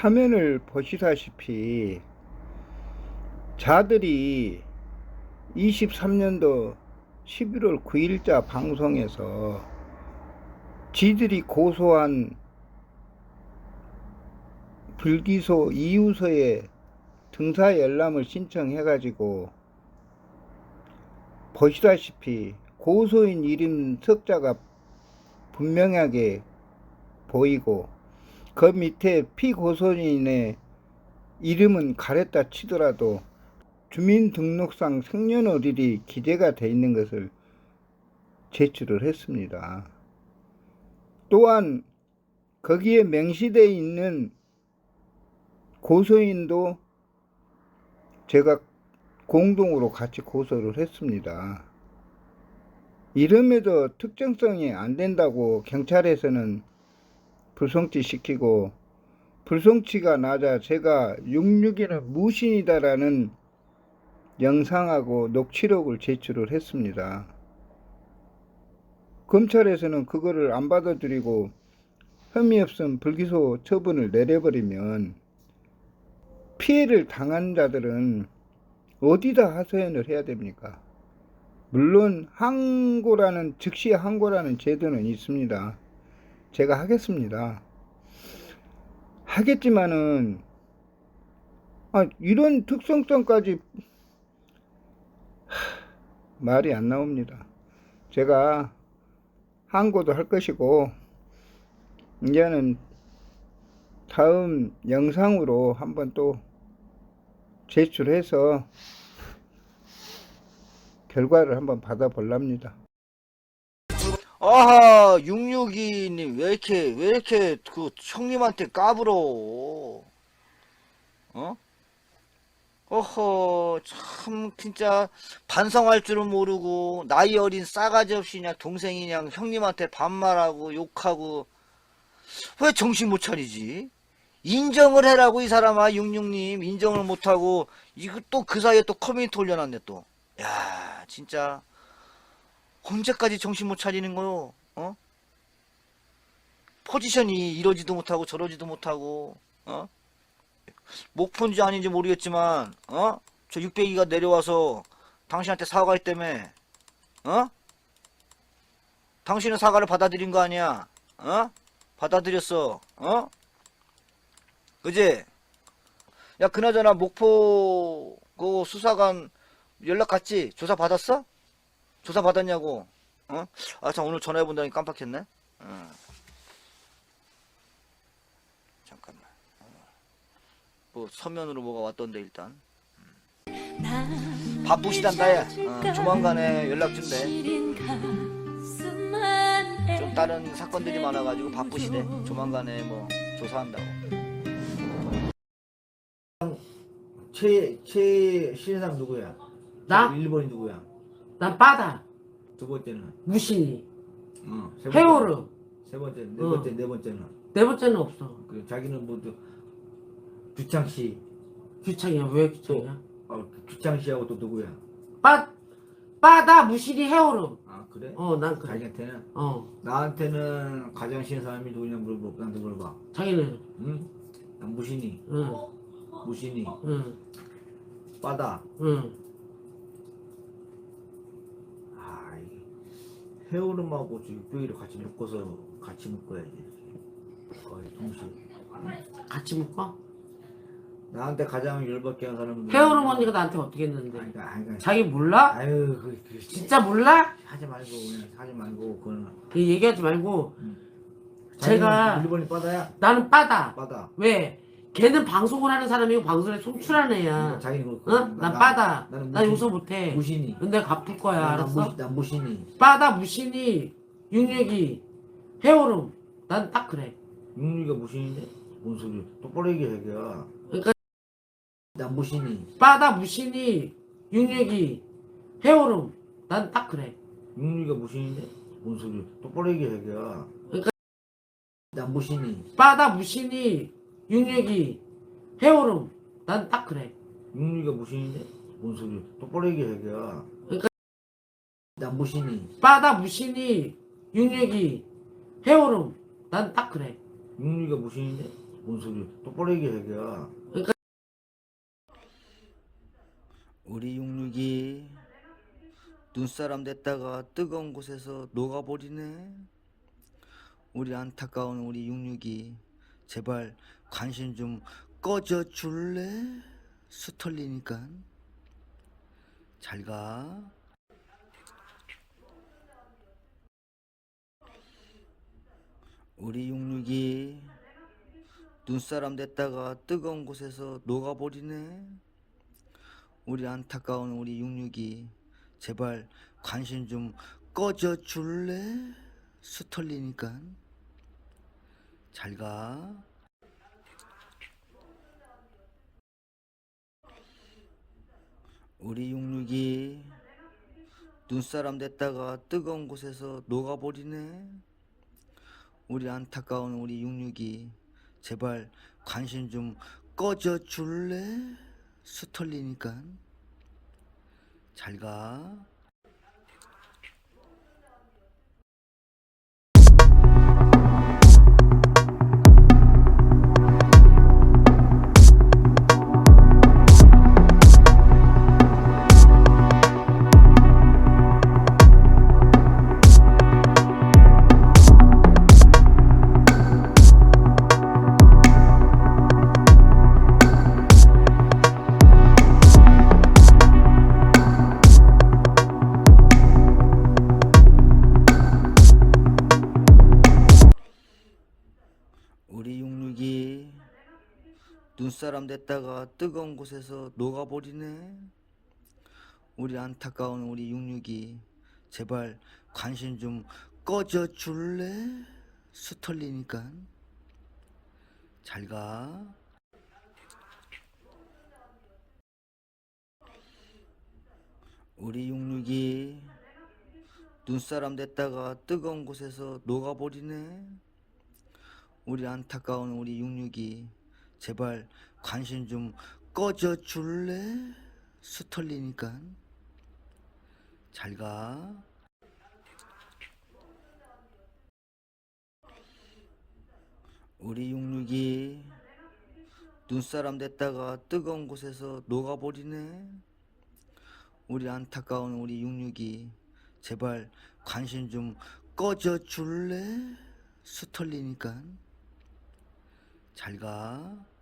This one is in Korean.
화면을 보시다시피 자들이 23년도 11월 9일자 방송에서 지들이 고소한 불기소 이유서에 등사 열람을 신청해 가지고 보시다시피 고소인 이름 석자가 분명하게 보이고 그 밑에 피고소인의 이름은 가렸다 치더라도 주민등록상 생년월일이 기재가 되어 있는 것을 제출을 했습니다. 또한 거기에 명시되어 있는 고소인도 제가 공동으로 같이 고소를 했습니다. 이름에도 특정성이 안 된다고 경찰에서는 불송치 시키고 불송치가 낮아 제가 66이는 무신이다라는 영상하고 녹취록을 제출을 했습니다. 검찰에서는 그거를 안 받아들이고 혐의 없음 불기소 처분을 내려버리면 피해를 당한 자들은 어디다 하소연을 해야 됩니까? 물론 항고라는 즉시 항고라는 제도는 있습니다. 제가 하겠습니다. 하겠지만은 아, 이런 특성성까지 하, 말이 안 나옵니다. 제가 항고도 할 것이고 이제는 다음 영상으로 한번 또 제출해서 결과를 한번 받아볼랍니다. 아하 662님 왜 이렇게 왜 이렇게 그 형님한테 까불어? 어? 어허 참 진짜 반성할 줄은 모르고 나이 어린 싸가지 없이 그냥 동생이냐 형님한테 반말하고 욕하고 왜 정신 못 차리지? 인정을 해라고 이 사람아 66님. 인정을 못하고 이거 또 그 사이에 또 커뮤니티 올려놨네 또 야 진짜 언제까지 정신 못 차리는 거요? 어? 포지션이 이러지도 못하고 저러지도 못하고 어? 목폰지 아닌지 모르겠지만 어? 저 600이가 내려와서 당신한테 사과했다며 어? 당신은 사과를 받아들인 거 아니야? 어? 받아들였어. 어? 그지? 야 그나저나 목포 그 수사관 연락 갔지? 조사 받았어? 조사 받았냐고? 어? 아, 참, 오늘 전화해본다니 깜빡했네? 어. 잠깐만. 어. 뭐, 서면으로 뭐가 왔던데, 일단. 음. 바쁘시단다, 야. 어, 조만간에 연락 준대. 좀 다른 사건들이 많아가지고 바쁘시대. 조만간에 뭐, 조사한다고. 최, 최, 신상 누구야? 나? 1번이 누구야? 난 빠다. 두 번째는? 무신이. 어, 세 번째. 해오름. 세 번째, 네 어. 번째, 네 번째는? 네 번째는 없어. 그 자기는 뭐, 또 주창씨, 규창이야. 왜 규창이야? 어, 주창씨하고 또 누구야? 빠, 빠다 무신이 해오름. 아, 그래? 어, 난 그래. 자기한테는? 어. 나한테는 가장 싫은 사람이 누구냐 물어보, 나한테 물어봐. 자기는. 응? 난 무신이, 응. 무신이, 응. 빠다. 응. 아, 이게 해오름하고 저 육배기를 같이 묶어서 같이 묶어야지. 거의 동시에. 같이 묶어? 나한테 가장 열받게 한 사람은 해오름 언니가 나한테 어떻게 했는데? 아니, 그러니까, 아니, 그러니까, 자기 몰라? 아유, 그, 그, 진짜 몰라? 하지 말고 그냥 하지 말고 그거는 그 얘기하지 말고. 제가- 자기는 일본이 빠다야 나는 빠다. 빠다 왜? 걔는 방송을 하는 사람이고 방송에 송출하는 애야. 자기는 그, 어? 난 빠다. 나는 나 무신- 용서 못해. 무신이 근데 갚을 거야. 난 알았어? 무신, 난 무신이 빠다 무신이 육육이 해오름. 난 딱 그래. 육류가 무신인데 뭔 소리 똑바로 얘기해 그러니까 난 무신이 빠다 무신이 육육이 해오름. 난 딱 그래. 육류가 무신인데 뭔 소리 똑바로 얘기해 그러니까 난 무신이 빠다 무신이 육육이 해오름. 난 딱 그래. 육류가 무신인데 뭔 소리 똑바로 얘기해 그러니까 난 무신이 빠다 무신이 육육이 해오름. 난 딱 그래. 육류가 무신인데 뭔 소리 똑바로 얘기해 걔야 우리 육육이 눈사람 됐다가 뜨거운 곳에서 녹아버리네. 우리 안타까운 우리 육육이 제발 관심 좀 꺼져 줄래? 수털리니까. 잘 가. 우리 육육이 눈사람 됐다가 뜨거운 곳에서 녹아버리네. 우리 안타까운 우리 육육이 제발 관심 좀 꺼져 줄래? 수털리니까. 잘 가. 우리 육육이 눈사람 됐다가 뜨거운 곳에서 녹아버리네. 우리 안타까운 우리 육육이 제발 관심 좀 꺼져 줄래? 수털리니까. 잘 가. 눈사람 됐다가 뜨거운 곳에서 녹아버리네. 우리 안타까운 우리 육육이 제발 관심 좀 꺼져 줄래? 수털리니까. 잘 가. 우리 육육이 눈사람 됐다가 뜨거운 곳에서 녹아버리네. 우리 안타까운 우리 육육이 제발 관심 좀 꺼져 줄래? 수털리니까. 잘 가. 우리 육육이 눈사람 됐다가 뜨거운 곳에서 녹아버리네. 우리 안타까운 우리 육육이 제발 관심 좀 꺼져 줄래? 수털리니까. 잘 가.